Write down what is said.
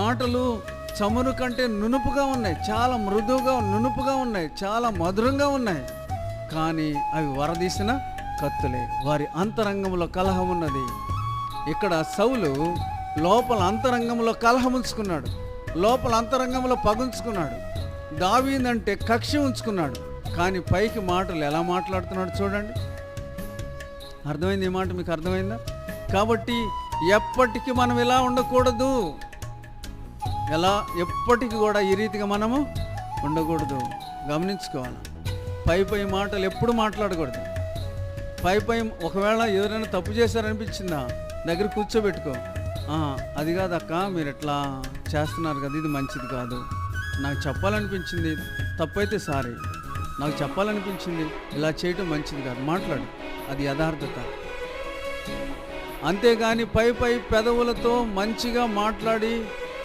మాటలు చమురు కంటే నునుపుగా ఉన్నాయి. చాలా మృదువుగా నునుపుగా ఉన్నాయి. చాలా మధురంగా ఉన్నాయి. కానీ అవి వరదీసిన కత్తులే. వారి అంతరంగంలో కలహం ఉన్నది. ఇక్కడ సౌలు లోపల అంతరంగంలో కలహం ఉంచుకున్నాడు. లోపల అంతరంగంలో పగుంచుకున్నాడు దావీందంటే కక్ష ఉంచుకున్నాడు. కానీ పైకి మాటలు ఎలా మాట్లాడుతున్నాడు చూడండి. అర్థమైంది ఈ మాట మీకు అర్థమైందా? కాబట్టి ఎప్పటికీ మనం ఇలా ఉండకూడదు. ఎలా ఎప్పటికీ కూడా ఈ రీతిగా మనము ఉండకూడదు. గమనించుకోవాలి. పై పై మాటలు ఎప్పుడు మాట్లాడకూడదు. పై పై ఒకవేళ ఎవరైనా తప్పు చేశారనిపించిందా? దగ్గర కూర్చోబెట్టుకో. అది కాదు అక్క మీరు ఎట్లా చేస్తున్నారు కదా ఇది మంచిది కాదు. నాకు చెప్పాలనిపించింది తప్పైతే సారీ. నాకు చెప్పాలనిపించింది ఇలా చేయటం మంచిది కాదు. మాట్లాడు అది యథార్థత. అంతేగాని పై పై పెదవులతో మంచిగా మాట్లాడి